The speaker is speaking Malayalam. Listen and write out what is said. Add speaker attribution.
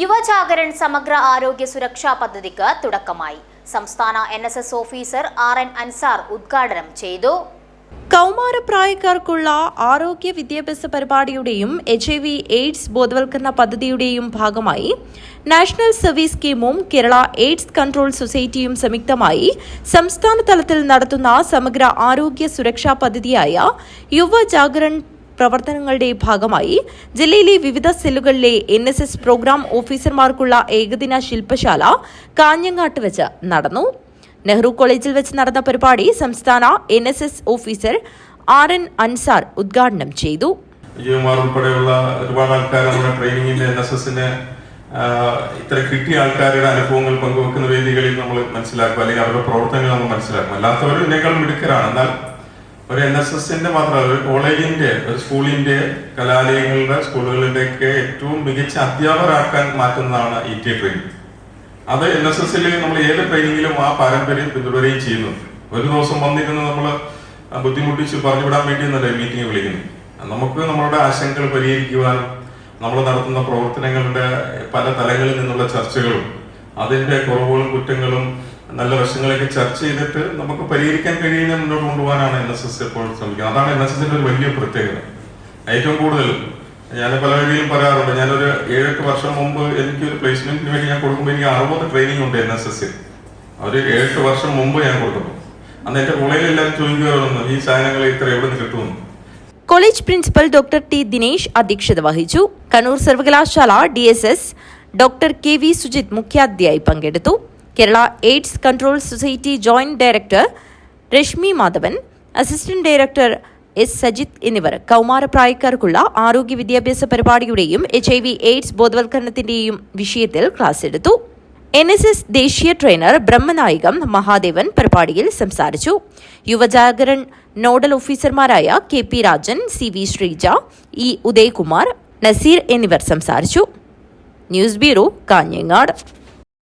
Speaker 1: യുവജാഗരൺ സമഗ്ര ആരോഗ്യ സുരക്ഷാ പദ്ധതിക്ക് തുടക്കമായി. സംസ്ഥാന N S S officer R N Ansar ഉദ്ഘാടനം ചെയ്തു.
Speaker 2: കൗമാരപ്രായക്കാർക്കുള്ള ആരോഗ്യ വിദ്യാഭ്യാസ പരിപാടിയുടെയും എച്ച് ഐ വി എയ്ഡ്സ് ബോധവൽക്കരണ പദ്ധതിയുടെയും ഭാഗമായി നാഷണൽ സർവീസ് സ്കീമും കേരള എയ്ഡ്സ് കൺട്രോൾ സൊസൈറ്റിയും സംയുക്തമായി സംസ്ഥാന തലത്തിൽ നടത്തുന്ന സമഗ്ര ആരോഗ്യ സുരക്ഷാ പദ്ധതിയായ യുവ ജാഗരൺ പ്രവർത്തനങ്ങളുടെ ഭാഗമായി ജില്ലയിലെ വിവിധ സെല്ലുകളിലെ എൻ എസ് എസ് പ്രോഗ്രാം ഓഫീസർമാർക്കുള്ള ഏകദിന ശില്പശാല കാഞ്ഞങ്ങാട്ട് വെച്ച് നടന്നു. നെഹ്റു കോളേജിൽ വെച്ച് നടന്ന പരിപാടി സംസ്ഥാന N S S officer R N Ansar ഉദ്ഘാടനം ചെയ്തു.
Speaker 3: ഒരുപാട് ഇത്ര കിട്ടിയ ആൾക്കാരുടെ അനുഭവങ്ങൾ പങ്കുവെക്കുന്ന വേദികളിൽ നമ്മൾ മനസ്സിലാക്കും. അല്ലെങ്കിൽ അവരുടെ പ്രവർത്തനങ്ങൾ നമ്മൾ മനസ്സിലാക്കും. അല്ലാത്തവർ ഇതിനേക്കാൾ മിടുക്കരാണ്. എന്നാൽ ഒരു എൻ എസ് എസിന്റെ മാത്രമല്ല ഒരു കോളേജിന്റെ ഒരു സ്കൂളിന്റെ കലാലയങ്ങളുടെ സ്കൂളുകളുടെ ഒക്കെ ഏറ്റവും മികച്ച അധ്യാപകരാക്കാൻ മാറ്റുന്നതാണ് ഇ ടി ട്രെയിനിങ് അത് എൻ എസ് എസിൽ നമ്മൾ ഏത് ട്രെയിനിങ്ങിലും ആ പാരമ്പര്യം പിന്തുടരുകയും ചെയ്യുന്നു. ഒരു ദിവസം വന്നിരുന്ന് നമ്മൾ ബുദ്ധിമുട്ടിച്ച് പറഞ്ഞുവിടാൻ എന്നല്ലേ മീറ്റിംഗ് വിളിക്കുന്നു. നമുക്ക് നമ്മളുടെ ആശങ്കകൾ പരിഹരിക്കുവാനും നമ്മൾ നടത്തുന്ന പ്രവർത്തനങ്ങളുടെ പല തലങ്ങളിൽ നിന്നുള്ള ചർച്ചകളും അതിന്റെ കുറവുകളും കുറ്റങ്ങളും നല്ല വശങ്ങളൊക്കെ ചർച്ച ചെയ്തിട്ട് നമുക്ക് പരിഹരിക്കാൻ കഴിയുന്ന മുന്നോട്ട് കൊണ്ടുപോകാനാണ് എൻ എസ് എസ് എപ്പോഴും ശ്രമിക്കുന്നത്. അതാണ് എൻ എസ് എസിന്റെ ഒരു വലിയ പ്രത്യേകത. ഏറ്റവും കൂടുതൽ ഞാൻ പല രീതിയിലും പറയാറുണ്ട്. ഞാനൊരു ഏഴെട്ട് വർഷം മുമ്പ് എനിക്ക് ഒരു പ്ലേസ്മെന്റിന് വേണ്ടി ഞാൻ കൊടുക്കുമ്പോൾ എനിക്ക് അറുപത് ട്രെയിനിങ് ഉണ്ട് എൻ എസ് എസ് അവർ ഏഴെട്ട് വർഷം മുമ്പ് ഞാൻ കൊടുക്കുന്നു. അന്ന് എന്റെ കോളേജിൽ എല്ലാവരും ഈ സാധനങ്ങൾ ഇത്ര എവിടെ നിന്ന് കിട്ടുമെന്ന്?
Speaker 2: College principal doctor T Dinesh അധ്യക്ഷത വഹിച്ചു. കണ്ണൂർ സർവകലാശാല D S S doctor K V Sujith മുഖ്യാതിഥിയായി പങ്കെടുത്തു. Kerala AIDS control society joint director Reshmi Madhavan assistant director S Sajith എന്നിവർ കൗമാരപ്രായക്കാർക്കുള്ള ആരോഗ്യ വിദ്യാഭ്യാസ പരിപാടിയുടെയും എച്ച് ഐ വി എയ്ഡ്സ് ബോധവൽക്കരണത്തിന്റെയും വിഷയത്തിൽ ക്ലാസ് എടുത്തു. എൻ എസ് എസ് ദേശീയ ട്രെയിനർ ബ്രഹ്മനായകം മഹാദേവൻ പരിപാടിയിൽ സംസാരിച്ചു. യുവജാഗരൺ നോഡൽ ഓഫീസർമാരായ K P Rajan C V Sreeja E Udayakumar Naseer എന്നിവർ സംസാരിച്ചു. News bureau Kanhangad.